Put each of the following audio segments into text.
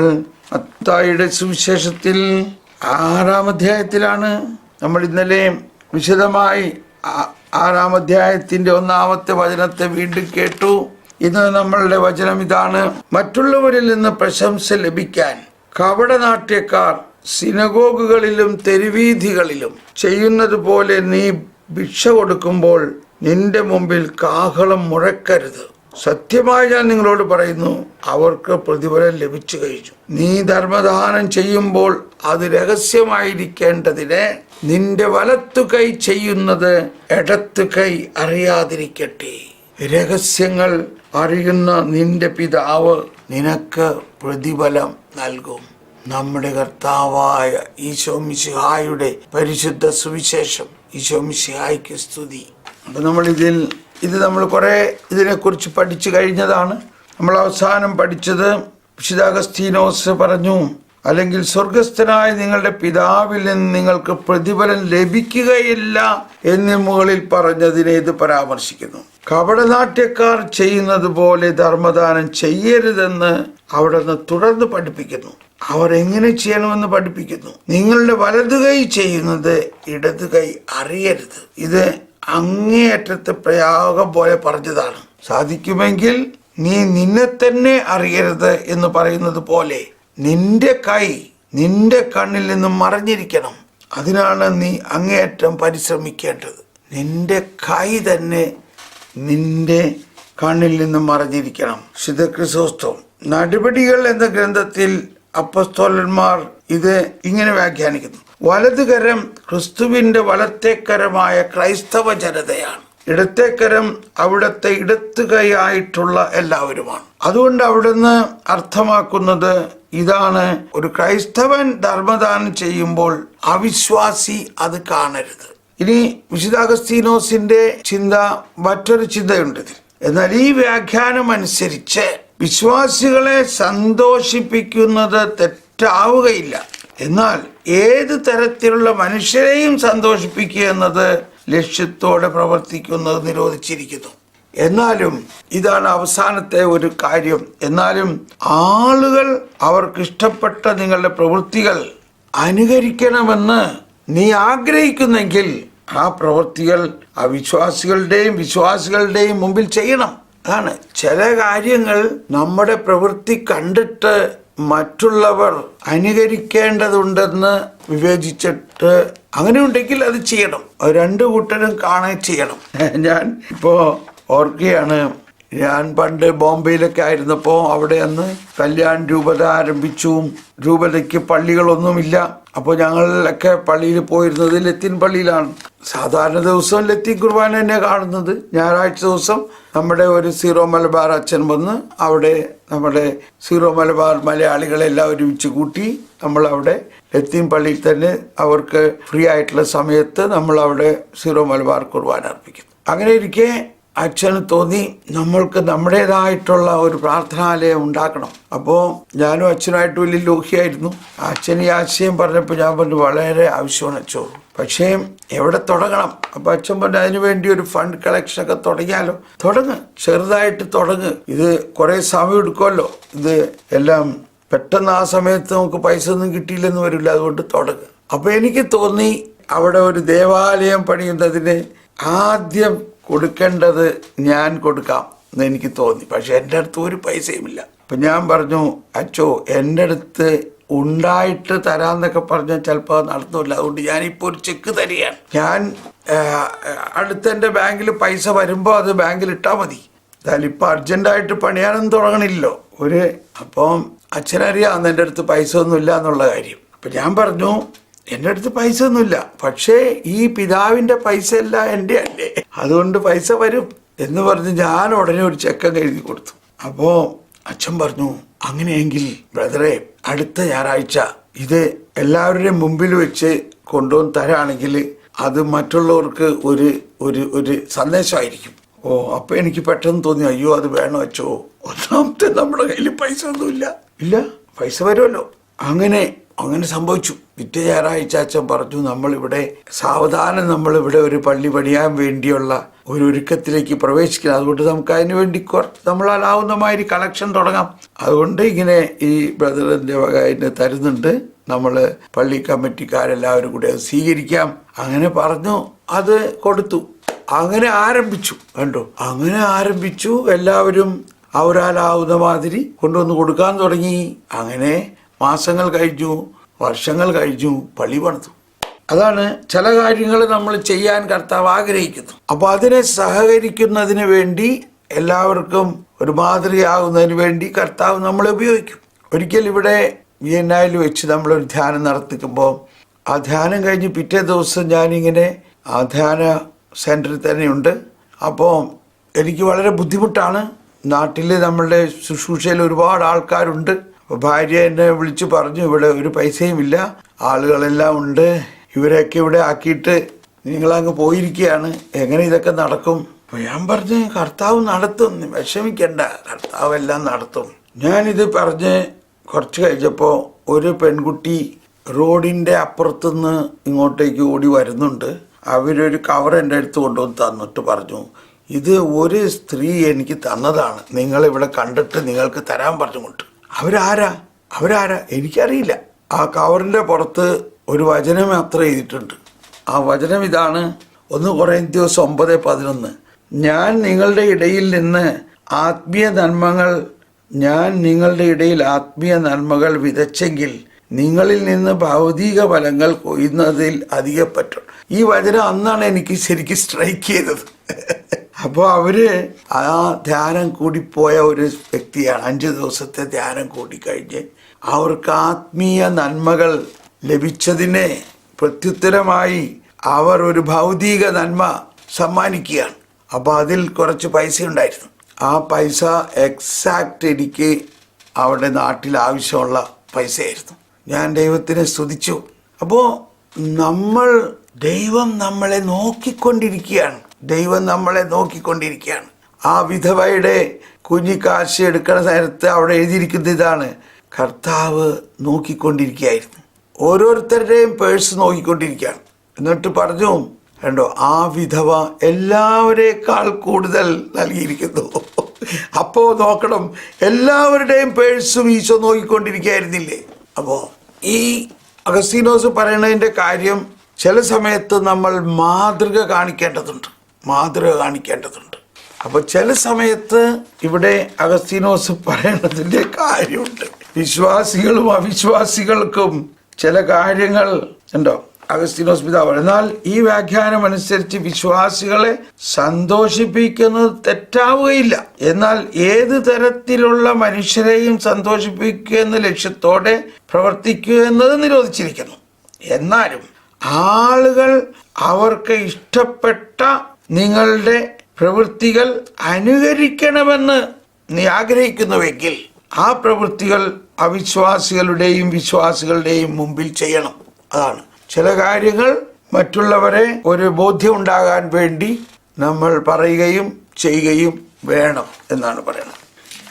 മത്തായിയുടെ സുവിശേഷത്തിൽ ആറാം അധ്യായത്തിലാണ് നമ്മൾ ഇന്നലെ വിശദമായി ആറാം അധ്യായത്തിന്റെ ഒന്നാമത്തെ വചനത്തെ വീണ്ടും കേട്ടു. ഇന്ന് നമ്മളുടെ വചനം ഇതാണ്. മറ്റുള്ളവരിൽ നിന്ന് പ്രശംസ ലഭിക്കാൻ കപടനാട്യക്കാർ സിനഗോഗുകളിലും തെരുവീഥികളിലും ചെയ്യുന്നത് പോലെ നീ ഭിക്ഷ കൊടുക്കുമ്പോൾ നിന്റെ മുമ്പിൽ കാഹളം മുഴക്കരുത്. സത്യമായി ഞാൻ നിങ്ങളോട് പറയുന്നു അവർക്ക് പ്രതിഫലം ലഭിച്ചു കഴിഞ്ഞു. നീ ധർമ്മദാനം ചെയ്യുമ്പോൾ അത് രഹസ്യമായിരിക്കേണ്ടതിനെ നിന്റെ വലത്തു കൈ ചെയ്യുന്നത് ഇടത്തു കൈ അറിയാതിരിക്കട്ടെ. രഹസ്യങ്ങൾ അറിയുന്ന നിന്റെ പിതാവ് നിനക്ക് പ്രതിഫലം നൽകും. നമ്മുടെ കർത്താവായ ഈശോ മിശിഹായുടെ പരിശുദ്ധ സുവിശേഷം. ഈശോ മിശിഹായ്ക്ക് സ്തുതി. അപ്പൊ നമ്മൾ ഇതിൽ ഇത് നമ്മൾ കുറേ ഇതിനെക്കുറിച്ച് പഠിച്ചു കഴിഞ്ഞതാണ്. നമ്മൾ അവസാനം പഠിച്ചത് വിശുദ്ധാഗസ്തീനോസ് പറഞ്ഞു അല്ലെങ്കിൽ സ്വർഗസ്ഥനായ നിങ്ങളുടെ പിതാവിൽ നിന്ന് നിങ്ങൾക്ക് പ്രതിഫലം ലഭിക്കുകയില്ല എന്ന് മുകളിൽ പറഞ്ഞതിനെ ഇത് പരാമർശിക്കുന്നു. കപടനാട്യക്കാർ ചെയ്യുന്നത് പോലെ ധർമ്മദാനം ചെയ്യരുതെന്ന് അവിടെ നിന്ന് തുടർന്ന് പഠിപ്പിക്കുന്നു. അവർ എങ്ങനെ ചെയ്യണമെന്ന് പഠിപ്പിക്കുന്നു. നിങ്ങളുടെ വലതു കൈ ചെയ്യുന്നത് ഇടതു കൈ അറിയരുത്. ഇത് അങ്ങേയറ്റത്തെ പ്രയോഗം പോലെ പറഞ്ഞതാണ്. സാധിക്കുമെങ്കിൽ നീ നിന്നെ തന്നെ അറിയരുത് എന്ന് പറയുന്നത് പോലെ നിന്റെ കൈ നിന്റെ കണ്ണിൽ നിന്നും മറഞ്ഞിരിക്കണം. അതിനാണ് നീ അങ്ങേയറ്റം പരിശ്രമിക്കേണ്ടത്. നിന്റെ കൈ തന്നെ നിന്റെ കണ്ണിൽ നിന്നും മറഞ്ഞിരിക്കണം. ശുദ്ധ നടപടികൾ എന്ന ഗ്രന്ഥത്തിൽ അപ്പസ്തോലന്മാർ ഇത് ഇങ്ങനെ വ്യാഖ്യാനിക്കുന്നു. വലതുകരം ക്രിസ്തുവിന്റെ വലത്തേക്കരമായ ക്രൈസ്തവ ജനതയാണ്. ഇടത്തേക്കരം അവിടുത്തെ ഇടത്തുകയായിട്ടുള്ള എല്ലാവരുമാണ്. അതുകൊണ്ട് അവിടുന്ന് അർത്ഥമാക്കുന്നത് ഇതാണ് ഒരു ക്രൈസ്തവൻ ധർമ്മദാനം ചെയ്യുമ്പോൾ അവിശ്വാസി അത് കാണരുത്. ഇനി വിശുദ്ധാഗസ്തീനോസിന്റെ ചിന്ത മറ്റൊരു ചിന്തയുണ്ട് എന്നാൽ ഈ വ്യാഖ്യാനം അനുസരിച്ച് വിശ്വാസികളെ സന്തോഷിപ്പിക്കുന്നത് തെറ്റാവുകയില്ല. എന്നാൽ ഏത് തരത്തിലുള്ള മനുഷ്യരെയും സന്തോഷിപ്പിക്കുക എന്നത് ലക്ഷ്യത്തോടെ പ്രവർത്തിക്കുന്നത് നിരോധിച്ചിരിക്കുന്നു. എന്നാലും ഇതാണ് അവസാനത്തെ ഒരു കാര്യം. എന്നാലും ആളുകൾ അവർക്ക് ഇഷ്ടപ്പെട്ട നിങ്ങളുടെ പ്രവൃത്തികൾ അനുകരിക്കണമെന്ന് നീ ആഗ്രഹിക്കുന്നെങ്കിൽ ആ പ്രവൃത്തികൾ ആ വിശ്വാസികളുടെയും വിശ്വാസികളുടെയും മുമ്പിൽ ചെയ്യണം. അതാണ്. ചില കാര്യങ്ങൾ നമ്മുടെ പ്രവൃത്തി കണ്ടിട്ട് മറ്റുള്ളവർ അനുകരിക്കേണ്ടതുണ്ടെന്ന് വിവേചിച്ചിട്ട് അങ്ങനെ ഉണ്ടെങ്കിൽ അത് ചെയ്യണം. രണ്ട് കൂട്ടരും കാണേ ചെയ്യണം. ഞാൻ ഇപ്പോ ഓർക്കുകയാണ് ഞാൻ പണ്ട് ബോംബെയിലൊക്കെ ആയിരുന്നപ്പോൾ അവിടെ അന്ന് കല്യാൺ രൂപത ആരംഭിച്ചു. രൂപതയ്ക്ക് പള്ളികളൊന്നുമില്ല. അപ്പോൾ ഞങ്ങളിലൊക്കെ പള്ളിയിൽ പോയിരുന്നത് ലത്തീൻ പള്ളിയിലാണ്. സാധാരണ ദിവസം ലത്തീൻ കുർബാന തന്നെ കാണുന്നത്. ഞായറാഴ്ച ദിവസം നമ്മുടെ ഒരു സീറോ മലബാർ അച്ഛൻ വന്ന് അവിടെ നമ്മുടെ സീറോ മലബാർ മലയാളികളെല്ലാം ഒരുമിച്ച് കൂട്ടി നമ്മൾ അവിടെ ലത്തീൻ പള്ളിയിൽ തന്നെ അവർക്ക് ഫ്രീ ആയിട്ടുള്ള സമയത്ത് നമ്മൾ അവിടെ സീറോ മലബാർ കുർബാന അർപ്പിക്കുന്നു. അങ്ങനെ ഇരിക്കെ അച്ഛന് തോന്നി നമ്മൾക്ക് നമ്മുടേതായിട്ടുള്ള ഒരു പ്രാർത്ഥനാലയം ഉണ്ടാക്കണം. അപ്പോൾ ഞാനും അച്ഛനുമായിട്ട് വലിയ ലോഹിയായിരുന്നു. അച്ഛൻ ഈ ആശയം പറഞ്ഞപ്പോൾ ഞാൻ പറഞ്ഞു വളരെ ആവശ്യമാണ് അച്ഛോ. പക്ഷേ എവിടെ തുടങ്ങണം? അപ്പം അച്ഛൻ പറഞ്ഞു അതിനു വേണ്ടി ഒരു ഫണ്ട് കളക്ഷനൊക്കെ തുടങ്ങിയാലോ? തുടങ്ങ് ചെറുതായിട്ട് തുടങ്ങ്. ഇത് കുറേ സമയം എടുക്കുമല്ലോ. ഇത് എല്ലാം പെട്ടെന്ന് ആ സമയത്ത് നമുക്ക് പൈസ ഒന്നും കിട്ടിയില്ലെന്ന് വരില്ല. അതുകൊണ്ട് തുടങ്ങ്. അപ്പോൾ എനിക്ക് തോന്നി അവിടെ ഒരു ദേവാലയം പണിയുന്നതിന് ആദ്യം കൊടുക്കേണ്ടത് ഞാൻ കൊടുക്കാം എന്ന് എനിക്ക് തോന്നി. പക്ഷെ എന്റെ അടുത്ത് ഒരു പൈസയുമില്ല അപ്പൊ ഞാൻ പറഞ്ഞു അച്ചോ എന്റെ അടുത്ത് ഉണ്ടായിട്ട് തരാന്നൊക്കെ പറഞ്ഞാൽ ചിലപ്പോൾ നടന്നില്ല. അതുകൊണ്ട് ഞാനിപ്പോൾ ഒരു ചെക്ക് തരികയാണ്. ഞാൻ അടുത്ത എന്റെ ബാങ്കിൽ പൈസ വരുമ്പോൾ അത് ബാങ്കിൽ ഇട്ടാൽ മതി. എന്തായാലും ഇപ്പം അർജന്റായിട്ട് പണിയാനൊന്നും തുടങ്ങണില്ലല്ലോ. ഒരു അപ്പം അച്ഛനറിയാം എന്റെ അടുത്ത് പൈസ ഒന്നുമില്ല എന്നുള്ള കാര്യം. അപ്പം ഞാൻ പറഞ്ഞു എന്റെ അടുത്ത് പൈസ ഒന്നുമില്ല പക്ഷേ ഈ പിതാവിന്റെ പൈസ എല്ലാം എന്റെ അല്ലേ? അതുകൊണ്ട് പൈസ വരും എന്ന് പറഞ്ഞ് ഞാൻ ഉടനെ ഒരു ചെക്കൻ എഴുതി കൊടുത്തു. അപ്പോൾ അച്ഛൻ പറഞ്ഞു അങ്ങനെയെങ്കിൽ ബ്രദറെ അടുത്ത ഞായറാഴ്ച ഇത് എല്ലാവരുടെയും മുമ്പിൽ വെച്ച് കൊണ്ടുവന്ന് തരാണെങ്കിൽ അത് മറ്റുള്ളവർക്ക് ഒരു ഒരു ഒരു സന്ദേശമായിരിക്കും. ഓ അപ്പൊ എനിക്ക് പെട്ടെന്ന് തോന്നി അയ്യോ അത് വേണോ അച്ചോ ഒന്നാമത്തെ നമ്മുടെ കയ്യിൽ പൈസ ഒന്നുമില്ല. ഇല്ല പൈസ വരുമല്ലോ. അങ്ങനെ അങ്ങനെ സംഭവിച്ചു. പിറ്റേ ഞായറാഴ്ച അച്ഛൻ പറഞ്ഞു നമ്മളിവിടെ സാവധാനം നമ്മളിവിടെ ഒരു പള്ളി പണിയാൻ വേണ്ടിയുള്ള ഒരു ഒരുക്കത്തിലേക്ക് പ്രവേശിക്കണം. അതുകൊണ്ട് നമുക്ക് അതിന് വേണ്ടി കുറച്ച് നമ്മളാലാവുന്ന മാതിരി കളക്ഷൻ തുടങ്ങാം. അതുകൊണ്ട് ഇങ്ങനെ ഈ ബ്രദറിന്റെ വക അതിന് തരുന്നുണ്ട്. നമ്മൾ പള്ളി കമ്മിറ്റിക്കാരെല്ലാവരും കൂടി അത് സ്വീകരിക്കാം. അങ്ങനെ പറഞ്ഞു അത് കൊടുത്തു. അങ്ങനെ ആരംഭിച്ചു. കണ്ടോ? അങ്ങനെ ആരംഭിച്ചു. എല്ലാവരും അവരാലാവുന്ന മാതിരി കൊണ്ടുവന്ന് കൊടുക്കാൻ തുടങ്ങി. അങ്ങനെ മാസങ്ങൾ കഴിഞ്ഞു വർഷങ്ങൾ കഴിഞ്ഞു പള്ളി പണിതു. അതാണ് ചില കാര്യങ്ങൾ നമ്മൾ ചെയ്യാൻ കർത്താവ് ആഗ്രഹിക്കുന്നു. അപ്പോൾ അതിനെ സഹകരിക്കുന്നതിന് വേണ്ടി എല്ലാവർക്കും ഒരു മാതൃകയാകുന്നതിന് വേണ്ടി കർത്താവ് നമ്മളെ ഉപയോഗിക്കും. ഒരിക്കൽ ഇവിടെ വിയന്നായിൽ വെച്ച് നമ്മളൊരു ധ്യാനം നടത്തിക്കുമ്പോൾ ആ ധ്യാനം കഴിഞ്ഞ് പിറ്റേ ദിവസം ഞാനിങ്ങനെ ആ ധ്യാന സെന്ററിൽ തന്നെയുണ്ട്. അപ്പോൾ എനിക്ക് വളരെ ബുദ്ധിമുട്ടാണ്. നാട്ടിൽ നമ്മളുടെ ശുശ്രൂഷയിൽ ഒരുപാട് ആൾക്കാരുണ്ട്. ഭാര്യ എന്നെ വിളിച്ചു പറഞ്ഞു ഇവിടെ ഒരു പൈസയും ഇല്ല. ആളുകളെല്ലാം ഉണ്ട്. ഇവരെയൊക്കെ ഇവിടെ ആക്കിയിട്ട് നിങ്ങളങ്ങ് പോയിരിക്കുകയാണ്. എങ്ങനെ ഇതൊക്കെ നടക്കും? ഞാൻ പറഞ്ഞു കർത്താവ് നടത്തും. വിഷമിക്കണ്ട. കർത്താവ് എല്ലാം നടത്തും. ഞാനിത് പറഞ്ഞ് കുറച്ച് കഴിഞ്ഞപ്പോൾ ഒരു പെൺകുട്ടി റോഡിന്റെ അപ്പുറത്തുനിന്ന് ഇങ്ങോട്ടേക്ക് ഓടി വരുന്നുണ്ട്. അവരൊരു കവർ എന്റെ അടുത്ത് കൊണ്ടുവന്ന് തന്നിട്ട് പറഞ്ഞു ഇത് ഒരു സ്ത്രീ എനിക്ക് തന്നതാണ്. നിങ്ങളിവിടെ കണ്ടിട്ട് നിങ്ങൾക്ക് തരാൻ പറഞ്ഞുകൊണ്ട്. അവരാരാ? അവരാരാ? എനിക്കറിയില്ല. ആ കവറിന്റെ പുറത്ത് ഒരു വചനം യാത്ര എഴുതിയിട്ടുണ്ട് ആ വചനം ഇതാണ് ഒന്ന് കുറേ ദിവസം ഒമ്പത് പതിനൊന്ന്. ഞാൻ നിങ്ങളുടെ ഇടയിൽ നിന്ന് ആത്മീയ നന്മകൾ ഞാൻ നിങ്ങളുടെ ഇടയിൽ ആത്മീയ നന്മകൾ വിതച്ചെങ്കിൽ നിങ്ങളിൽ നിന്ന് ഭൗതിക ഫലങ്ങൾ കൊയ്യുന്നതിൽ അധികപ്പറ്റും ഈ വചനം അന്നാണ് എനിക്ക് ശരിക്കും സ്ട്രൈക്ക് ചെയ്തത്. അപ്പോൾ അവർ ആ ധ്യാനം കൂടിപ്പോയ ഒരു വ്യക്തിയാണ്. അഞ്ച് ദിവസത്തെ ധ്യാനം കൂടിക്കഴിഞ്ഞ് അവർക്ക് ആത്മീയ നന്മകൾ ലഭിച്ചതിനെ പ്രത്യുത്തരമായി അവർ ഒരു ഭൗതിക നന്മ സമ്മാനിക്കുകയാണ്. അപ്പോൾ അതിൽ കുറച്ച് പൈസ ഉണ്ടായിരുന്നു. ആ പൈസ എക്സാക്റ്റ് എനിക്ക് അവിടെ നാട്ടിൽ ആവശ്യമുള്ള പൈസയായിരുന്നു. ഞാൻ ദൈവത്തിനെ സ്തുതിച്ചു. അപ്പോൾ നമ്മൾ ദൈവം നമ്മളെ നോക്കിക്കൊണ്ടിരിക്കുകയാണ്. ദൈവം നമ്മളെ നോക്കിക്കൊണ്ടിരിക്കുകയാണ്. ആ വിധവയുടെ കുഞ്ഞിക്കാശ് എടുക്കണ നേരത്ത് അവിടെ എഴുതിയിരിക്കുന്ന ഇതാണ്. കർത്താവ് നോക്കിക്കൊണ്ടിരിക്കുകയായിരുന്നു. ഓരോരുത്തരുടെയും പേഴ്സ് നോക്കിക്കൊണ്ടിരിക്കുകയാണ്. എന്നിട്ട് പറഞ്ഞു കണ്ടോ ആ വിധവ എല്ലാവരേക്കാൾ കൂടുതൽ നൽകിയിരിക്കുന്നു. അപ്പോൾ നോക്കണം എല്ലാവരുടെയും പേഴ്സും ഈശോ നോക്കിക്കൊണ്ടിരിക്കുകയായിരുന്നില്ലേ? അപ്പോൾ ഈ അഗസ്തീനോസ് പറയുന്നതിന്റെ കാര്യം ചില സമയത്ത് നമ്മൾ മാതൃക കാണിക്കേണ്ടതുണ്ട്. മാതൃക കാണിക്കേണ്ടതുണ്ട്. അപ്പൊ ചില സമയത്ത് ഇവിടെ അഗസ്തീനോസ് പറയേണ്ടതിന്റെ കാര്യമുണ്ട്. വിശ്വാസികളും അവിശ്വാസികൾക്കും ചില കാര്യങ്ങൾ ഉണ്ടോ? അഗസ്തീനോസ് പിതാവ്. എന്നാൽ ഈ വ്യാഖ്യാനം അനുസരിച്ച് വിശ്വാസികളെ സന്തോഷിപ്പിക്കുന്നത് തെറ്റാവുകയില്ല. എന്നാൽ ഏത് തരത്തിലുള്ള മനുഷ്യരെയും സന്തോഷിപ്പിക്കുക എന്ന ലക്ഷ്യത്തോടെ പ്രവർത്തിക്കുക എന്നത് നിരോധിച്ചിരിക്കുന്നു. എന്നാലും ആളുകൾ അവർക്ക് ഇഷ്ടപ്പെട്ട നിങ്ങളുടെ പ്രവൃത്തികൾ അനുകരിക്കണമെന്ന് നീ ആഗ്രഹിക്കുന്നുവെങ്കിൽ ആ പ്രവൃത്തികൾ അവിശ്വാസികളുടെയും വിശ്വാസികളുടെയും മുമ്പിൽ ചെയ്യണം. അതാണ്. ചില കാര്യങ്ങൾ മറ്റുള്ളവരെ ഒരു ബോധ്യം ഉണ്ടാകാൻ വേണ്ടി നമ്മൾ പറയുകയും ചെയ്യുകയും വേണം എന്നാണ് പറയുന്നത്.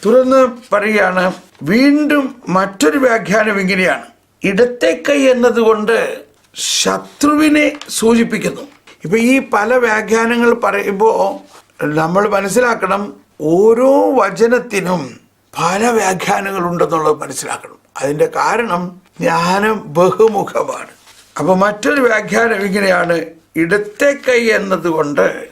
തുടർന്ന് പറയുകയാണ് വീണ്ടും മറ്റൊരു വ്യാഖ്യാനം ഇങ്ങനെയാണ്. ഇടത്തെ കൈ എന്നതുകൊണ്ട് ശത്രുവിനെ സൂചിപ്പിക്കുന്നു. ഇപ്പൊ ഈ പല വ്യാഖ്യാനങ്ങൾ പറയുമ്പോൾ നമ്മൾ മനസ്സിലാക്കണം ഓരോ വചനത്തിനും പല വ്യാഖ്യാനങ്ങളുണ്ടെന്നുള്ളത് മനസ്സിലാക്കണം. അതിന്റെ കാരണം ജ്ഞാനം ബഹുമുഖമാണ്. അപ്പോൾ മറ്റൊരു വ്യാഖ്യാനം ഇങ്ങനെയാണ്. ഇടത്തെ കൈ എന്നതുകൊണ്ട്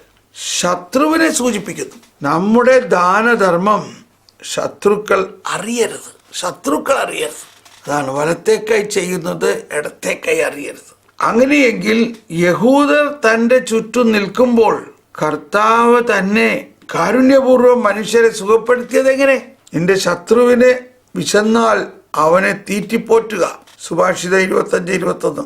ശത്രുവിനെ സൂചിപ്പിക്കുന്നു. നമ്മുടെ ദാനധർമ്മം ശത്രുക്കൾ അറിയരുത്. ശത്രുക്കൾ അറിയരുത്. അതാണ് വലത്തെ കൈ ചെയ്യുന്നത് ഇടത്തെ കൈ അറിയരുത്. അങ്ങനെയെങ്കിൽ യഹൂദർ തന്റെ ചുറ്റും നിൽക്കുമ്പോൾ കർത്താവ് തന്നെ കാരുണ്യപൂർവം മനുഷ്യരെ സുഖപ്പെടുത്തിയത് എങ്ങനെ? നിന്റെ ശത്രുവിനെ വിശന്നാൽ അവനെ തീറ്റിപ്പോറ്റുക. സുഭാഷിത ഇരുപത്തഞ്ച് ഇരുപത്തൊന്ന്.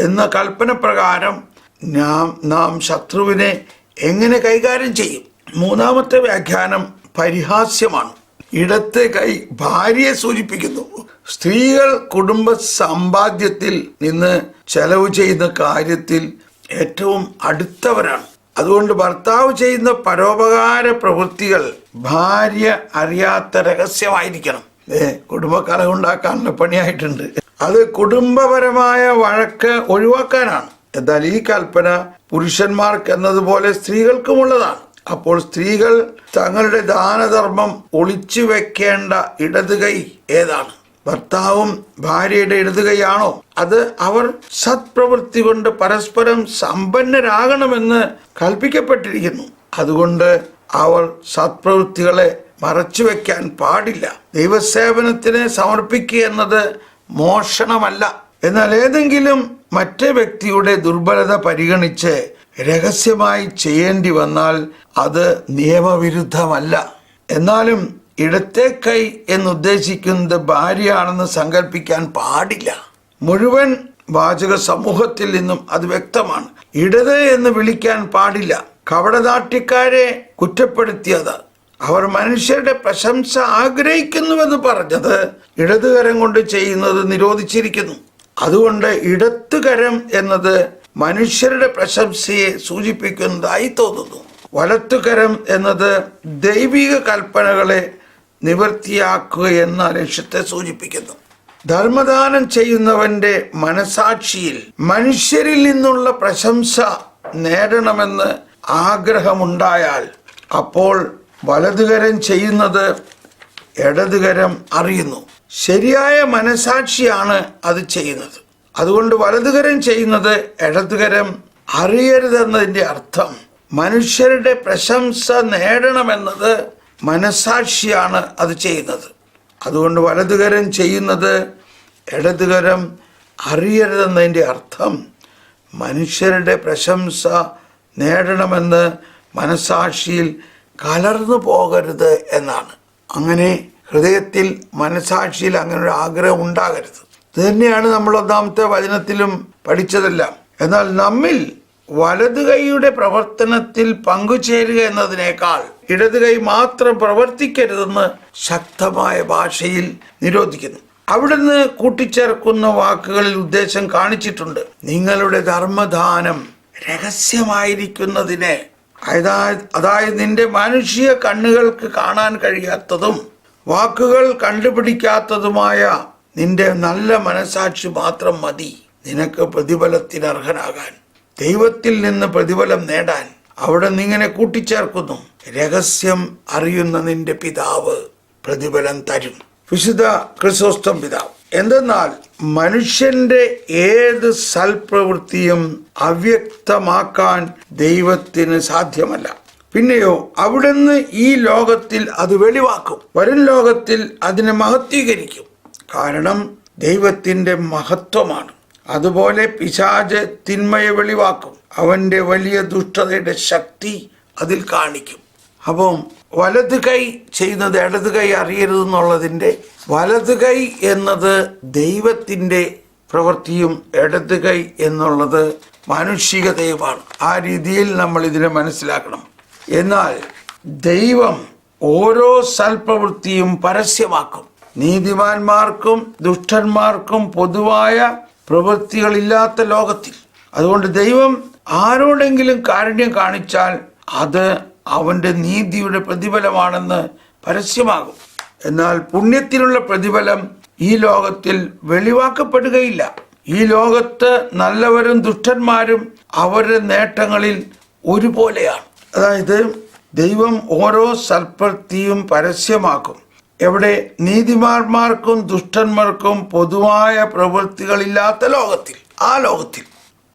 എന്ന കൽപ്പന പ്രകാരം നാം നാം ശത്രുവിനെ എങ്ങനെ കൈകാര്യം ചെയ്യും? മൂന്നാമത്തെ വ്യാഖ്യാനം പരിഹാസ്യമാണ്. ഇടത്തെ കൈ ഭാര്യയെ സൂചിപ്പിക്കുന്നു. സ്ത്രീകൾ കുടുംബ സമ്പാദ്യത്തിൽ നിന്ന് ചെലവ് ചെയ്യുന്ന കാര്യത്തിൽ ഏറ്റവും അടുത്തവരാണ്. അതുകൊണ്ട് ഭർത്താവ് ചെയ്യുന്ന പരോപകാര പ്രവൃത്തികൾ ഭാര്യ അറിയാത്ത രഹസ്യമായിരിക്കണം. ഏ കുടുംബക്കലഹം ഉണ്ടാക്കാനുള്ള പണിയായിട്ടുണ്ട്. അത് കുടുംബപരമായ വഴക്ക് ഒഴിവാക്കാനാണ്. എന്നാൽ ഈ കൽപ്പന പുരുഷന്മാർക്ക് എന്നതുപോലെ സ്ത്രീകൾക്കുമുള്ളതാണ്. അപ്പോൾ സ്ത്രീകൾ തങ്ങളുടെ ദാനധർമ്മം ഒളിച്ചു വെക്കേണ്ട ഇടതുകൈ ഏതാണ്? ഭർത്താവും ഭാര്യയുടെ ഇടതുകൈയാണോ അത് അവർ സത്പ്രവൃത്തി കൊണ്ട് പരസ്പരം സമ്പന്നരാകണമെന്ന് കൽപ്പിക്കപ്പെട്ടിരിക്കുന്നു. അതുകൊണ്ട് അവർ സത്പ്രവൃത്തികളെ മറച്ചു വെക്കാൻ പാടില്ല. ദൈവസേവനത്തിന് സമർപ്പിക്കുക എന്നത് മോഷണമല്ല. എന്നാൽ ഏതെങ്കിലും മറ്റേ വ്യക്തിയുടെ ദുർബലത പരിഗണിച്ച് രഹസ്യമായി ചെയ്യേണ്ടി വന്നാൽ അത് നിയമവിരുദ്ധമല്ല. എന്നാലും ഇടത്തെ കൈ എന്നുദ്ദേശിക്കുന്നത് ഭാര്യയാണെന്ന് സങ്കല്പിക്കാൻ പാടില്ല. മുഴുവൻ വാചക സമൂഹത്തിൽ നിന്നും അത് വ്യക്തമാണ്. ഇടത് എന്ന് വിളിക്കാൻ പാടില്ല. കവടനാട്യക്കാരെ കുറ്റപ്പെടുത്തിയത്. അവർ മനുഷ്യരുടെ പ്രശംസ ആഗ്രഹിക്കുന്നുവെന്ന് പറഞ്ഞത് ഇടതുകരം കൊണ്ട് ചെയ്യുന്നത് നിരോധിച്ചിരിക്കുന്നു. അതുകൊണ്ട് ഇടത്തുകരം എന്നത് മനുഷ്യരുടെ പ്രശംസയെ സൂചിപ്പിക്കുന്നതായി തോന്നുന്നു. വലത്തുകരം എന്നത് ദൈവിക കൽപ്പനകളെ നിവൃത്തിയാക്കുക എന്ന ലക്ഷ്യത്തെ സൂചിപ്പിക്കുന്നു. ധർമ്മദാനം ചെയ്യുന്നവന്റെ മനസാക്ഷിയിൽ മനുഷ്യരിൽ നിന്നുള്ള പ്രശംസ നേടണമെന്ന് ആഗ്രഹമുണ്ടായാൽ അപ്പോൾ വലതുകരം ചെയ്യുന്നത് ഇടതുകരം അറിയുന്നു. ശരിയായ മനസാക്ഷിയാണ് അത് ചെയ്യുന്നത്. അതുകൊണ്ട് വലതുകരം ചെയ്യുന്നത് ഇടതുകരം അറിയരുതെന്നതിന്റെ അർത്ഥം. മനുഷ്യരുടെ പ്രശംസ നേടണമെന്നത് മനസാക്ഷിയാണ് അത് ചെയ്യുന്നത്. അതുകൊണ്ട് വലതുകരം ചെയ്യുന്നത് ഇടതുകരം അറിയരുതെന്നതിന്റെ അർത്ഥം. മനുഷ്യരുടെ പ്രശംസ നേടണമെന്ന് മനസാക്ഷിയിൽ കലർന്നു പോകരുത് എന്നാണ്. അങ്ങനെ ഹൃദയത്തിൽ മനസാക്ഷിയിൽ അങ്ങനെ ഒരു ആഗ്രഹം ഉണ്ടാകരുത്. തന്നെയാണ് നമ്മൾ ഒന്നാമത്തെ വചനത്തിലും പഠിച്ചതെല്ലാം. എന്നാൽ നമ്മിൽ വലതു കൈയുടെ പ്രവർത്തനത്തിൽ പങ്കുചേരുക എന്നതിനേക്കാൾ ഇടതു കൈ മാത്രം പ്രവർത്തിക്കരുതെന്ന് ശക്തമായ ഭാഷയിൽ നിരോധിക്കുന്നു. അവിടുന്ന് കൂട്ടിച്ചേർക്കുന്ന വാക്കുകളിൽ ഉദ്ദേശം കാണിച്ചിട്ടുണ്ട്. നിങ്ങളുടെ ധർമ്മദാനം രഹസ്യമായിരിക്കുന്നതിനെ അതായത് അതായത് നിന്റെ മനുഷ്യ കണ്ണുകൾക്ക് കാണാൻ കഴിയാത്തതും വാക്കുകൾ കണ്ടുപിടിക്കാത്തതുമായ നിന്റെ നല്ല മനസാക്ഷി മാത്രം മതി. നിനക്ക് പ്രതിഫലത്തിന് അർഹനാകാൻ. ദൈവത്തിൽ നിന്ന് പ്രതിഫലം നേടാൻ അവിടെ നിങ്ങനെ കൂട്ടിച്ചേർക്കുന്നു. രഹസ്യം അറിയുന്ന നിന്റെ പിതാവ് പ്രതിഫലം തരും. വിശുദ്ധ ക്രിസോസ്തം പിതാവ് എന്തെന്നാൽ മനുഷ്യന്റെ ഏത് സൽപ്രവൃത്തിയും അവ്യക്തമാക്കാൻ ദൈവത്തിന് സാധ്യമല്ല. പിന്നെയോ അവിടുന്ന് ഈ ലോകത്തിൽ അത് വെളിവാക്കും. വരും ലോകത്തിൽ അതിനെ മഹത്വീകരിക്കും. കാരണം ദൈവത്തിന്റെ മഹത്വമാണ്. അതുപോലെ പിശാജ് തിന്മയെ വെളിവാക്കും. അവന്റെ വലിയ ദുഷ്ടതയുടെ ശക്തി അതിൽ കാണിക്കും. അപ്പം വലത് കൈ ചെയ്യുന്നത് ഇടത് കൈ അറിയരുതെന്നുള്ളതിന്റെ വലത് കൈ എന്നത് ദൈവത്തിന്റെ പ്രവൃത്തിയും ഇടത് കൈ എന്നുള്ളത് മാനുഷിക ദൈവമാണ്. ആ രീതിയിൽ നമ്മൾ ഇതിനെ മനസ്സിലാക്കണം. എന്നാൽ ദൈവം ഓരോ സൽപ്രവൃത്തിയും പരസ്യമാക്കും. നീതിമാന്മാർക്കും ദുഷ്ടന്മാർക്കും പൊതുവായ പ്രവൃത്തികളില്ലാത്ത ലോകത്തിൽ. അതുകൊണ്ട് ദൈവം ആരോടെങ്കിലും കാരുണ്യം കാണിച്ചാൽ അത് അവന്റെ നീതിയുടെ പ്രതിഫലമാണെന്ന് പരസ്യമാകും. എന്നാൽ പുണ്യത്തിനുള്ള പ്രതിഫലം ഈ ലോകത്തിൽ വെളിവാക്കപ്പെടുകയില്ല. ഈ ലോകത്ത് നല്ലവരും ദുഷ്ടന്മാരും അവരുടെ നേട്ടങ്ങളിൽ ഒരുപോലെയാണ്. അതായത് ദൈവം ഓരോ സൽപ്രവൃത്തിയും പരസ്യമാക്കും. എവിടെ നീതിമാന്മാർക്കും ദുഷ്ടന്മാർക്കും പൊതുവായ പ്രവൃത്തികളില്ലാത്ത ലോകത്തിൽ ആ ലോകത്തിൽ.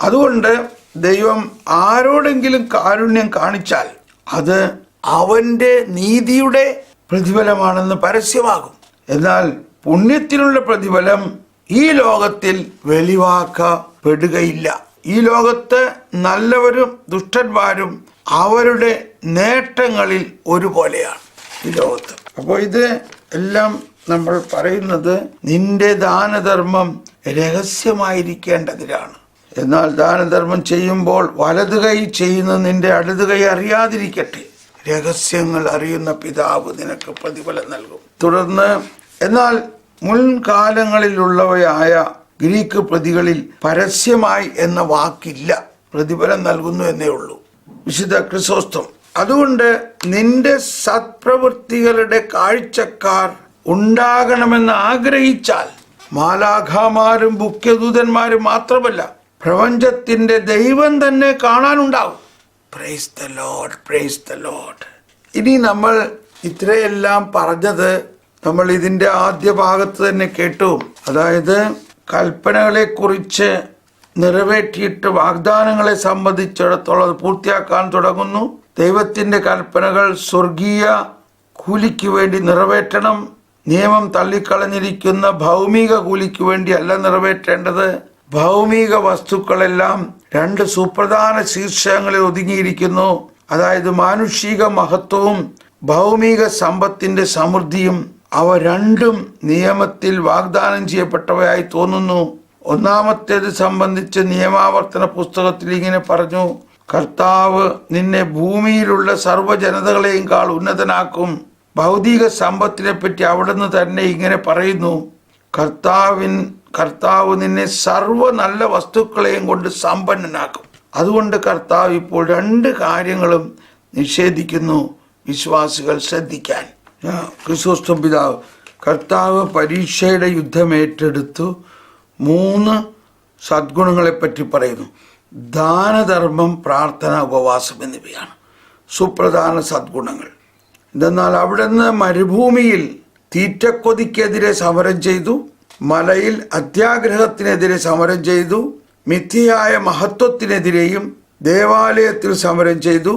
അതുകൊണ്ട് ദൈവം ആരോടെങ്കിലും കാരുണ്യം കാണിച്ചാൽ അത് അവന്റെ നീതിയുടെ പ്രതിഫലമാണെന്ന് പരസ്യമാകും. എന്നാൽ പുണ്യത്തിനുള്ള പ്രതിഫലം ഈ ലോകത്തിൽ വെളിവാക്കപ്പെടുകയില്ല. ഈ ലോകത്ത് നല്ലവരും ദുഷ്ടന്മാരും അവരുടെ നേട്ടങ്ങളിൽ ഒരുപോലെയാണ് ഈ ലോകത്ത്. അപ്പോൾ ഇത് എല്ലാം നമ്മൾ പറയുന്നത് നിന്റെ ദാനധർമ്മം രഹസ്യമായിരിക്കേണ്ടതിലാണ്. എന്നാൽ ദാനധർമ്മം ചെയ്യുമ്പോൾ വലതു കൈ ചെയ്യുന്ന നിന്റെ അടുത് കൈ അറിയാതിരിക്കട്ടെ. രഹസ്യങ്ങൾ അറിയുന്ന പിതാവ് നിനക്ക് പ്രതിഫലം നൽകും. തുടർന്ന് എന്നാൽ മുൻകാലങ്ങളിലുള്ളവയായ ഗ്രീക്ക് പ്രതികളിൽ പരസ്യമായി എന്ന വാക്കില്ല. പ്രതിഫലം നൽകുന്നു എന്നേ ഉള്ളൂ. വിശുദ്ധ ക്രിസോസ്തം അതുകൊണ്ട് നിന്റെ സത്പ്രവൃത്തികളുടെ കാഴ്ചക്കാർ ഉണ്ടാകണമെന്ന് ആഗ്രഹിച്ചാൽ മാലാഖാമാരും മുഖ്യദൂതന്മാരും മാത്രമല്ല പ്രപഞ്ചത്തിന്റെ ദൈവം തന്നെ കാണാനുണ്ടാവും. Praise the Lord praise the Lord ഇനി നമ്മൾ ഇത്രയെല്ലാം പറഞ്ഞത് നമ്മൾ ഇതിന്റെ ആദ്യ ഭാഗത്ത് തന്നെ കേട്ടു. അതായത് കൽപ്പനകളെ കുറിച്ച് നിറവേറ്റിയിട്ട് വാഗ്ദാനങ്ങളെ സംബന്ധിച്ചിടത്തോളം അത് പൂർത്തിയാക്കാൻ തുടങ്ങുന്നു. ദൈവത്തിന്റെ കൽപ്പനകൾ സ്വർഗീയ കൂലിക്ക് വേണ്ടി നിറവേറ്റണം നിയമം തള്ളിക്കളഞ്ഞിരിക്കുന്ന ഭൗമിക കൂലിക്ക് വേണ്ടി അല്ല നിറവേറ്റേണ്ടത്. ഭൗമിക വസ്തുക്കളെല്ലാം രണ്ട് സുപ്രധാന ശീർഷകങ്ങളിൽ ഒതുങ്ങിയിരിക്കുന്നു. അതായത് മാനുഷിക മഹത്വവും ഭൗമിക സമ്പത്തിന്റെ സമൃദ്ധിയും അവ രണ്ടും നിയമത്തിൽ വാഗ്ദാനം ചെയ്യപ്പെട്ടവയായി തോന്നുന്നു. ഒന്നാമത്തേത് സംബന്ധിച്ച് നിയമാവർത്തന പുസ്തകത്തിൽ ഇങ്ങനെ പറഞ്ഞു. കർത്താവ് നിന്നെ ഭൂമിയിലുള്ള സർവജനതകളെയും കാൾ ഉന്നതനാക്കും. ഭൗതിക സമ്പത്തിനെ പറ്റി അവിടുന്ന് തന്നെ ഇങ്ങനെ പറയുന്നു. കർത്താവിൻ കർത്താവ് നിന്നെ സർവ നല്ല വസ്തുക്കളെയും കൊണ്ട് സമ്പന്നനാക്കും. അതുകൊണ്ട് കർത്താവ് ഇപ്പോൾ രണ്ട് കാര്യങ്ങളും നിഷേധിക്കുന്നു. വിശ്വാസികൾ ശ്രദ്ധിക്കാൻ. ക്രിസ്തുസ്തം പിതാവ്. കർത്താവ് പരീക്ഷയുടെ യുദ്ധം ഏറ്റെടുത്തു. മൂന്ന് സദ്ഗുണങ്ങളെപ്പറ്റി പറയുന്നു. ദാനധർമ്മം പ്രാർത്ഥന ഉപവാസം എന്നിവയാണ് സുപ്രധാന സദ്ഗുണങ്ങൾ. എന്തെന്നാൽ അവിടുന്ന് മരുഭൂമിയിൽ തീറ്റക്കൊതിക്കെതിരെ സമരം ചെയ്തു മലയിൽ അത്യാഗ്രഹത്തിനെതിരെ സമരം ചെയ്തു മിഥ്യയായ മഹത്വത്തിനെതിരെയും ദേവാലയത്തിൽ സമരം ചെയ്തു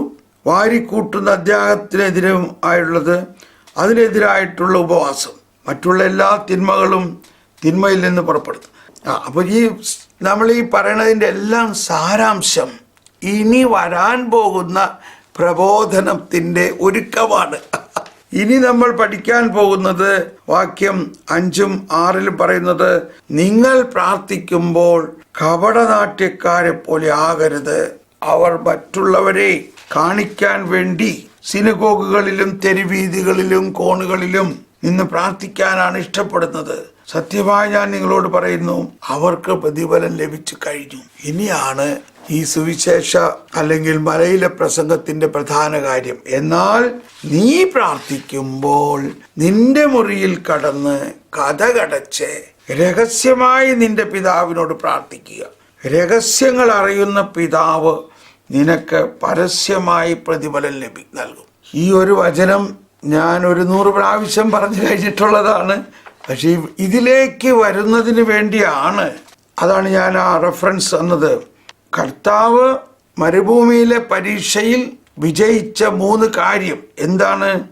വാരിക്കൂട്ടുന്ന അദ്ദേഹത്തിനെതിരും ആയുള്ളത് അതിനെതിരായിട്ടുള്ള ഉപവാസം. മറ്റുള്ള എല്ലാ തിന്മകളും തിന്മയിൽ നിന്ന് പുറപ്പെടുത്തും അപ്പോൾ ഈ നമ്മൾ ഈ പറയണതിന്റെ എല്ലാം സാരാംശം ഇനി വരാൻ പോകുന്ന പ്രബോധനത്തിന്റെ ഒരുക്കമാണ്. ഇനി നമ്മൾ പഠിക്കാൻ പോകുന്നത് വാക്യം അഞ്ചും ആറിലും പറയുന്നത് നിങ്ങൾ പ്രാർത്ഥിക്കുമ്പോൾ കപടനാട്യക്കാരെ പോലെ ആകരുത്. അവർ മറ്റുള്ളവരെ കാണിക്കാൻ വേണ്ടി സിനഗോഗുകളിലും തെരുവീതികളിലും കോണുകളിലും നിന്ന് പ്രാർത്ഥിക്കാനാണ് ഇഷ്ടപ്പെടുന്നത്. സത്യമായി ഞാൻ നിങ്ങളോട് പറയുന്നു അവർക്ക് പ്രതിഫലം ലഭിച്ചു കഴിഞ്ഞു. ഇനിയാണ് ഈ സുവിശേഷ അല്ലെങ്കിൽ മലയിലെ പ്രസംഗത്തിന്റെ പ്രധാന കാര്യം. എന്നാൽ നീ പ്രാർത്ഥിക്കുമ്പോൾ നിന്റെ മുറിയിൽ കടന്ന് കഥകടച്ച് രഹസ്യമായി നിന്റെ പിതാവിനോട് പ്രാർത്ഥിക്കുക. രഹസ്യങ്ങൾ അറിയുന്ന പിതാവ് നിനക്ക് പരസ്യമായി പ്രതിഫലം ലഭി നൽകും. ഈ ഒരു വചനം ഞാൻ ഒരു നൂറ് പ്രാവശ്യം പറഞ്ഞു കഴിഞ്ഞിട്ടുള്ളതാണ്. പക്ഷേ ഇതിലേക്ക് വരുന്നതിന് വേണ്ടിയാണ്. അതാണ് ഞാൻ ആ റെഫറൻസ് തന്നത്. കർത്താവ് മരുഭൂമിയിലെ പരീക്ഷയിൽ വിജയിച്ച മൂന്ന് കാര്യം. എന്താണ്?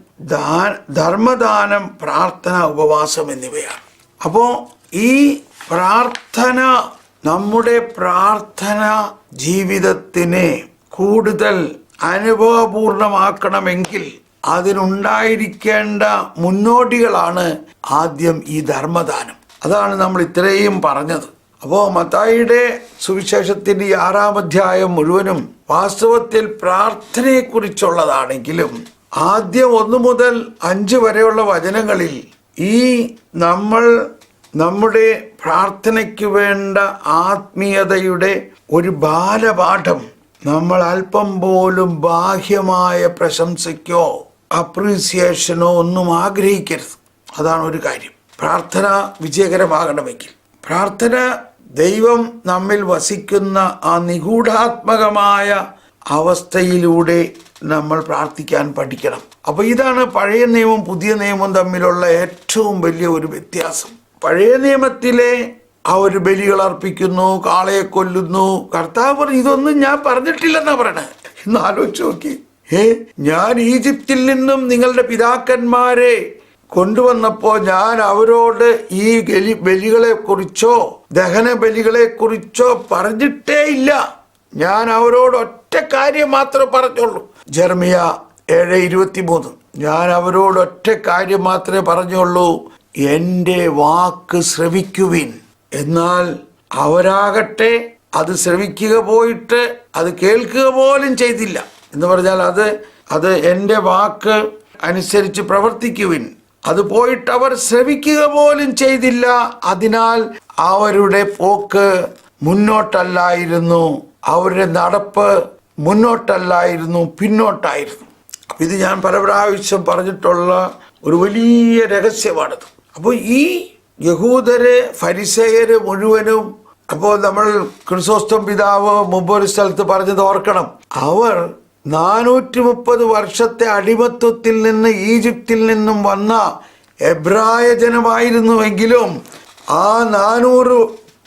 ധർമ്മദാനം പ്രാർത്ഥന ഉപവാസം എന്നിവയാണ്. അപ്പോൾ ഈ പ്രാർത്ഥന നമ്മുടെ പ്രാർത്ഥന ജീവിതത്തിനെ കൂടുതൽ അനുഭവപൂർണമാക്കണമെങ്കിൽ അതിനുണ്ടായിരിക്കേണ്ട മുന്നോടികളാണ് ആദ്യം ഈ ധർമ്മദാനം. അതാണ് നമ്മൾ ഇത്രയും പറഞ്ഞത്. അപ്പോൾ മത്തായിയുടെ സുവിശേഷത്തിന്റെ ഈ ആറാം അധ്യായം മുഴുവനും വാസ്തവത്തിൽ പ്രാർത്ഥനയെക്കുറിച്ചുള്ളതാണെങ്കിലും ആദ്യം ഒന്നു മുതൽ അഞ്ച് വരെയുള്ള വചനങ്ങളിൽ ഈ നമ്മൾ നമ്മുടെ പ്രാർത്ഥനയ്ക്ക് വേണ്ട ആത്മീയതയുടെ ഒരു ബാലപാഠം നമ്മൾ അല്പം പോലും ബാഹ്യമായ പ്രശംസയ്ക്കോ അപ്രീസിയേഷനോ ഒന്നും ആഗ്രഹിക്കരുത്. അതാണ് ഒരു കാര്യം. പ്രാർത്ഥന വിജയകരമാകണമെങ്കിൽ. പ്രാർത്ഥന ദൈവം നമ്മിൽ വസിക്കുന്ന ആ നിഗൂഢാത്മകമായ അവസ്ഥയിലൂടെ നമ്മൾ പ്രാർത്ഥിക്കാൻ പഠിക്കണം. അപ്പോൾ ഇതാണ് പഴയ നിയമവും പുതിയ നിയമവും തമ്മിലുള്ള ഏറ്റവും വലിയ ഒരു വ്യത്യാസം. പഴയ നിയമത്തിലെ അവർ ബലികൾ അർപ്പിക്കുന്നു കാളയെ കൊല്ലുന്നു. കർത്താവ് പറഞ്ഞു ഇതൊന്നും ഞാൻ പറഞ്ഞിട്ടില്ലെന്നാണ് പറയണേ. ഇന്ന് ആലോചിച്ച് നോക്കി. ഏ ഞാൻ ഈജിപ്തിൽ നിന്നും നിങ്ങളുടെ പിതാക്കന്മാരെ കൊണ്ടുവന്നപ്പോൾ ഞാൻ അവരോട് ഈ ബലി ബലികളെ കുറിച്ചോ ദഹന ബലികളെ കുറിച്ചോ പറഞ്ഞിട്ടേ ഇല്ല ഞാൻ അവരോട് ഒറ്റ കാര്യം മാത്രമേ പറഞ്ഞുള്ളൂ. ജർമിയ ഏഴ് ഇരുപത്തി മൂന്ന് ഞാൻ അവരോട് ഒറ്റ കാര്യം മാത്രമേ പറഞ്ഞുള്ളൂ. എന്റെ വാക്ക് ശ്രവിക്കുവിൻ. എന്നാൽ അവരാകട്ടെ അത് ശ്രവിക്കുക പോയിട്ട് അത് കേൾക്കുക പോലും ചെയ്തില്ല. എന്ന് പറഞ്ഞാൽ അത് അത് എന്റെ വാക്ക് അനുസരിച്ച് പ്രവർത്തിക്കുവിൻ. അത് പോയിട്ട് അവർ ശ്രമിക്കുക പോലും ചെയ്തില്ല. അതിനാൽ അവരുടെ പോക്ക് മുന്നോട്ടല്ലായിരുന്നു. അവരുടെ നടപ്പ് മുന്നോട്ടല്ലായിരുന്നു പിന്നോട്ടായിരുന്നു. അപ്പം ഇത് ഞാൻ പല പ്രാവശ്യം പറഞ്ഞിട്ടുള്ള ഒരു വലിയ രഹസ്യമാണിത്. അപ്പോൾ ഈ യഹൂദര് ഫരിസയര് മുഴുവനും അപ്പോൾ നമ്മൾ ക്രിസോസ്തം പിതാവ് മുമ്പ് ഒരു സ്ഥലത്ത് പറഞ്ഞത് ഓർക്കണം. അവർ നാനൂറ്റി മുപ്പത് വർഷത്തെ അടിമത്വത്തിൽ നിന്ന് ഈജിപ്തിൽ നിന്നും വന്ന എബ്രായ ജനമായിരുന്നുവെങ്കിലും ആ നാനൂറ്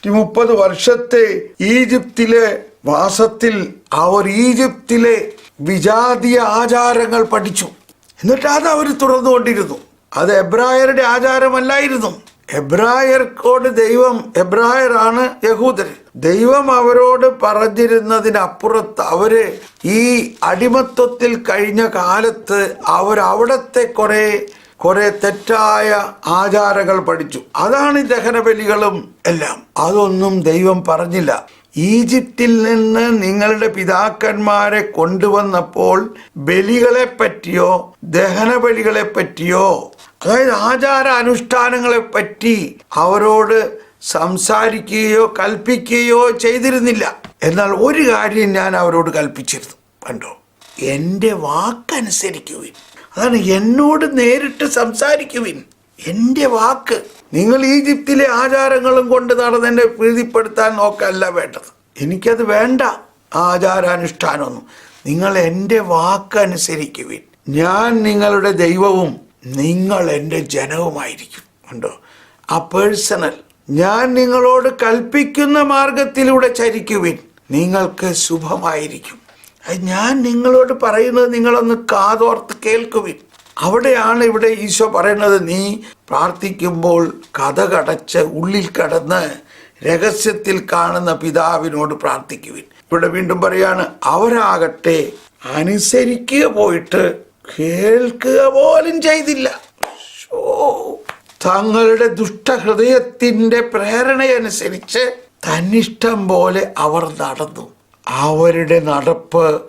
മുപ്പത് വർഷത്തെ ഈജിപ്തിലെ വാസത്തിൽ അവർ ഈജിപ്തിലെ വിജാതീയ ആചാരങ്ങൾ പഠിച്ചു. എന്നിട്ട് അത് അവർ തുറന്നുകൊണ്ടിരുന്നു അത് എബ്രായരുടെ ആചാരമല്ലായിരുന്നു. എബ്രായർക്കോട് ദൈവം എബ്രായരാണ് യഹൂദർ ദൈവം അവരോട് പറഞ്ഞിരുന്നതിനപ്പുറത്ത് അവർ ഈ അടിമത്വത്തിൽ കഴിഞ്ഞ കാലത്ത് അവരവിടത്തെ കുറെ കുറെ തെറ്റായ ആചാരങ്ങൾ പഠിച്ചു. അതാണ് ദഹനബലികളും എല്ലാം. അതൊന്നും ദൈവം പറഞ്ഞില്ല. ഈജിപ്തിൽ നിന്ന് നിങ്ങളുടെ പിതാക്കന്മാരെ കൊണ്ടുവന്നപ്പോൾ ബലികളെ പറ്റിയോ ദഹനബലികളെ പറ്റിയോ അതായത് ആചാര അനുഷ്ഠാനങ്ങളെ പറ്റി അവരോട് സംസാരിക്കുകയോ കൽപ്പിക്കുകയോ ചെയ്തിരുന്നില്ല. എന്നാൽ ഒരു കാര്യം ഞാൻ അവരോട് കൽപ്പിച്ചിരുന്നു. കണ്ടോ? എന്റെ വാക്കനുസരിക്കുവിൻ. അതാണ് എന്നോട് നേരിട്ട് സംസാരിക്കുവിൻ. എന്റെ വാക്ക്. നിങ്ങൾ ഈജിപ്തിലെ ആചാരങ്ങളും കൊണ്ട് നടന്നെ പ്രീതിപ്പെടുത്താൻ നോക്കല്ല വേണ്ടത്. എനിക്കത് വേണ്ട. ആചാരാനുഷ്ഠാനമൊന്നും. നിങ്ങൾ എന്റെ വാക്കനുസരിക്കുവിൻ. ഞാൻ നിങ്ങളുടെ ദൈവവും നിങ്ങൾ എന്റെ ജനവുമായിരിക്കും. ഉണ്ടോ ആ പേഴ്സണൽ ഞാൻ നിങ്ങളോട് കൽപ്പിക്കുന്ന മാർഗത്തിലൂടെ ചരിക്കുവിൻ. നിങ്ങൾക്ക് ശുഭമായിരിക്കും. ഞാൻ നിങ്ങളോട് പറയുന്നത് നിങ്ങളൊന്ന് കാതോർത്ത് കേൾക്കുവിൻ. അവിടെയാണ് ഇവിടെ ഈശോ പറയുന്നത് നീ പ്രാർത്ഥിക്കുമ്പോൾ കഥ കടച്ച് ഉള്ളിൽ കടന്ന് രഹസ്യത്തിൽ കാണുന്ന പിതാവിനോട് പ്രാർത്ഥിക്കുവിൻ. ഇവിടെ വീണ്ടും പറയാണ് അവരാകട്ടെ അനുസരിക്കുക പോയിട്ട് കേൾക്കുക പോലും ചെയ്തില്ല. ശോ. തങ്ങളുടെ ദുഷ്ടഹൃദയത്തിന്റെ പ്രേരണയനുസരിച്ച് തന്നിഷ്ടം പോലെ അവർ നടന്നു. അവരുടെ നടപ്പ്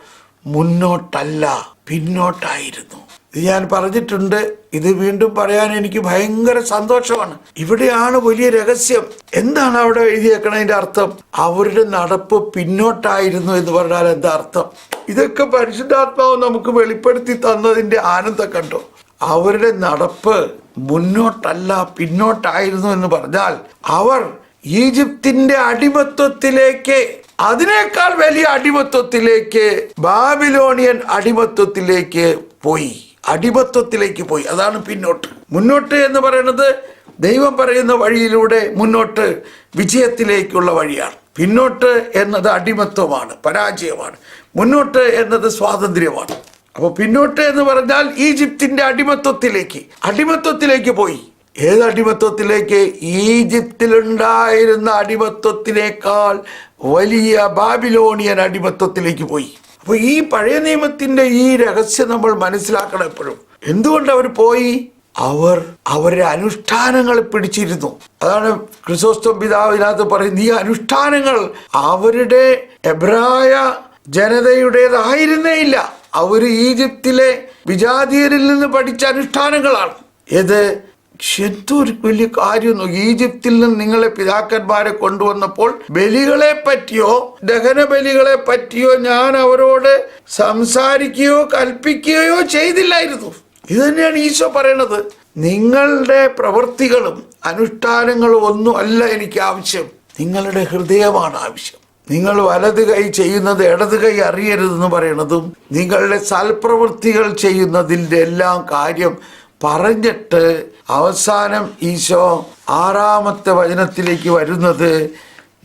മുന്നോട്ടല്ല പിന്നോട്ടായിരുന്നു. ഇത് ഞാൻ പറഞ്ഞിട്ടുണ്ട് ഇത് വീണ്ടും പറയാൻ എനിക്ക് ഭയങ്കര സന്തോഷമാണ്. ഇവിടെയാണ് വലിയ രഹസ്യം. എന്താണ് അവിടെ എഴുതിയേക്കണതിന്റെ അർത്ഥം? അവരുടെ നടപ്പ് പിന്നോട്ടായിരുന്നു എന്ന് പറഞ്ഞാൽ എന്താ അർത്ഥം? ഇതൊക്കെ പരിശുദ്ധാത്മാവ് നമുക്ക് വെളിപ്പെടുത്തി തന്നതിന്റെ ആനന്ദം കണ്ടോ? അവരുടെ നടപ്പ് മുന്നോട്ടല്ല പിന്നോട്ടായിരുന്നു എന്ന് പറഞ്ഞാൽ അവർ ഈജിപ്തിന്റെ അടിമത്വത്തിലേക്ക് അതിനേക്കാൾ വലിയ അടിമത്വത്തിലേക്ക് ബാബിലോണിയൻ അടിമത്വത്തിലേക്ക് പോയി. അടിമത്വത്തിലേക്ക് പോയി. അതാണ് പിന്നോട്ട്. മുന്നോട്ട് എന്ന് പറയുന്നത് ദൈവം പറയുന്ന വഴിയിലൂടെ മുന്നോട്ട് വിജയത്തിലേക്കുള്ള വഴിയാണ്. പിന്നോട്ട് എന്നത് അടിമത്വമാണ് പരാജയമാണ്. മുന്നോട്ട് എന്നത് സ്വാതന്ത്ര്യമാണ്. അപ്പോൾ പിന്നോട്ട് എന്ന് പറഞ്ഞാൽ ഈജിപ്തിന്റെ അടിമത്വത്തിലേക്ക്. അടിമത്വത്തിലേക്ക് പോയി. ഏത് അടിമത്വത്തിലേക്ക്? ഈജിപ്തിലുണ്ടായിരുന്ന അടിമത്വത്തിനേക്കാൾ വലിയ ബാബിലോണിയൻ അടിമത്വത്തിലേക്ക് പോയി. അപ്പോൾ ഈ പഴയ നിയമത്തിന്റെ ഈ രഹസ്യം നമ്മൾ മനസ്സിലാക്കണം എപ്പോഴും. എന്തുകൊണ്ട് അവർ പോയി? അവർ അവരുടെ അനുഷ്ഠാനങ്ങൾ പിടിച്ചിരുന്നു. അതാണ് ക്രിസോസ്റ്റം പിതാവ് ഇതിനകത്ത് പറയുന്നത്. ഈ അനുഷ്ഠാനങ്ങൾ അവരുടെ എബ്രായ ജനതയുടേതായിരുന്നേ ഇല്ല അവർ ഈജിപ്തിലെ വിജാതീയരിൽ നിന്ന് പഠിച്ച അനുഷ്ഠാനങ്ങളാണ്. ഇത് എന്തോ ഒരു വലിയ കാര്യമൊന്നും ഈജിപ്തിൽ നിന്ന് നിങ്ങളെ പിതാക്കന്മാരെ കൊണ്ടുവന്നപ്പോൾ ബലികളെ പറ്റിയോ ദഹന ബലികളെ പറ്റിയോ ഞാൻ അവരോട് സംസാരിക്കുകയോ കൽപ്പിക്കുകയോ ചെയ്തില്ലായിരുന്നു. ഇത് തന്നെയാണ് ഈശോ പറയണത്. നിങ്ങളുടെ പ്രവൃത്തികളും അനുഷ്ഠാനങ്ങളും ഒന്നും അല്ല എനിക്ക് ആവശ്യം. നിങ്ങളുടെ ഹൃദയമാണ് ആവശ്യം. നിങ്ങൾ വലത് കൈ ചെയ്യുന്നത് ഇടത് കൈ അറിയരുതെന്ന് പറയണതും നിങ്ങളുടെ സൽപ്രവൃത്തികൾ ചെയ്യുന്നതിന്റെ എല്ലാം കാര്യം പറഞ്ഞിട്ട് അവസാനം ഈശോ ആറാമത്തെ വചനത്തിലേക്ക് വരുന്നത്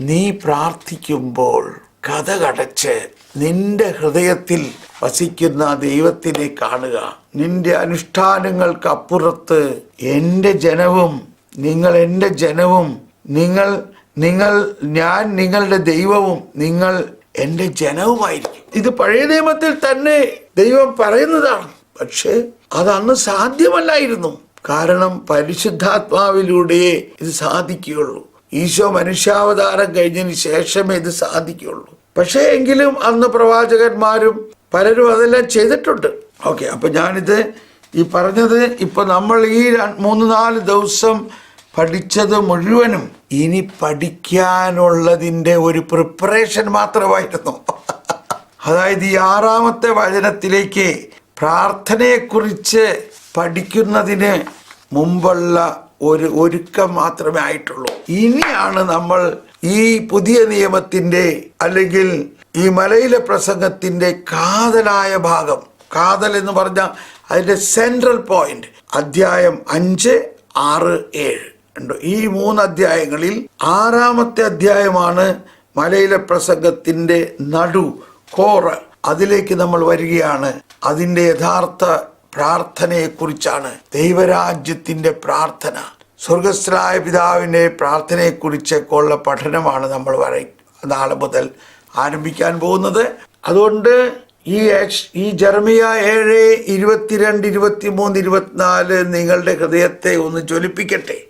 നീ പ്രാർത്ഥിക്കുമ്പോൾ കഥ കടച്ച് നിന്റെ ഹൃദയത്തിൽ വസിക്കുന്ന ദൈവത്തിനെ കാണുക. നിന്റെ അനുഷ്ഠാനങ്ങൾക്ക് അനുഷ്ഠാനങ്ങൾക്കപ്പുറത്ത് എന്റെ ജനവും നിങ്ങൾ എന്റെ ജനവും നിങ്ങൾ നിങ്ങൾ ഞാൻ നിങ്ങളുടെ ദൈവവും നിങ്ങൾ എന്റെ ജനവുമായിരിക്കും. ഇത് പഴയ നിയമത്തിൽ തന്നെ ദൈവം പറയുന്നതാണ്. പക്ഷേ അതന്ന് സാധ്യമല്ലായിരുന്നു. കാരണം പരിശുദ്ധാത്മാവിലൂടെയേ ഇത് സാധിക്കുകയുള്ളൂ. ഈശോ മനുഷ്യാവതാരം കഴിഞ്ഞതിന് ശേഷമേ ഇത് സാധിക്കുകയുള്ളൂ. പക്ഷേ എങ്കിലും അന്ന് പ്രവാചകന്മാരും പലരും അതെല്ലാം ചെയ്തിട്ടുണ്ട്. ഓക്കെ അപ്പൊ ഞാനിത് ഈ പറഞ്ഞത് ഇപ്പൊ നമ്മൾ ഈ മൂന്ന് നാല് ദിവസം പഠിച്ചത് മുഴുവനും ഇനി പഠിക്കാനുള്ളതിന്റെ ഒരു പ്രിപ്പറേഷൻ മാത്രമായിരുന്നു. അതായത് ഈ ആറാമത്തെ വചനത്തിലേക്ക് പ്രാർത്ഥനയെക്കുറിച്ച് പഠിക്കുന്നതിന് മുമ്പുള്ള ഒരു ഒരുക്കം മാത്രമേ ആയിട്ടുള്ളൂ. ഇനിയാണ് നമ്മൾ ഈ പുതിയ നിയമത്തിന്റെ അല്ലെങ്കിൽ ഈ മലയിലെ പ്രസംഗത്തിന്റെ കാതലായ ഭാഗം. കാതൽ എന്ന് പറഞ്ഞാൽ അതിന്റെ സെൻട്രൽ പോയിന്റ് അധ്യായം അഞ്ച് ആറ് ഏഴ്. ഉണ്ട് ഈ മൂന്ന് അധ്യായങ്ങളിൽ ആറാമത്തെ അധ്യായമാണ് മലയിലെ പ്രസംഗത്തിന്റെ നടു കോർ അതിലേക്ക് നമ്മൾ വരികയാണ്. അതിന്റെ യഥാർത്ഥ പ്രാർത്ഥനയെക്കുറിച്ചാണ്. ദൈവരാജ്യത്തിന്റെ പ്രാർത്ഥന. സ്വർഗസ്ഥരായ പിതാവിന്റെ പ്രാർത്ഥനയെക്കുറിച്ചൊക്കെ ഉള്ള പഠനമാണ് നമ്മൾ വര നാളെ മുതൽ ആരംഭിക്കാൻ പോകുന്നത്. അതുകൊണ്ട് ഈ ഈ ജർമിയ ഏഴ് ഇരുപത്തിരണ്ട് ഇരുപത്തി മൂന്ന് ഇരുപത്തിനാല് നിങ്ങളുടെ ഹൃദയത്തെ ഒന്ന് ജ്വലിപ്പിക്കട്ടെ.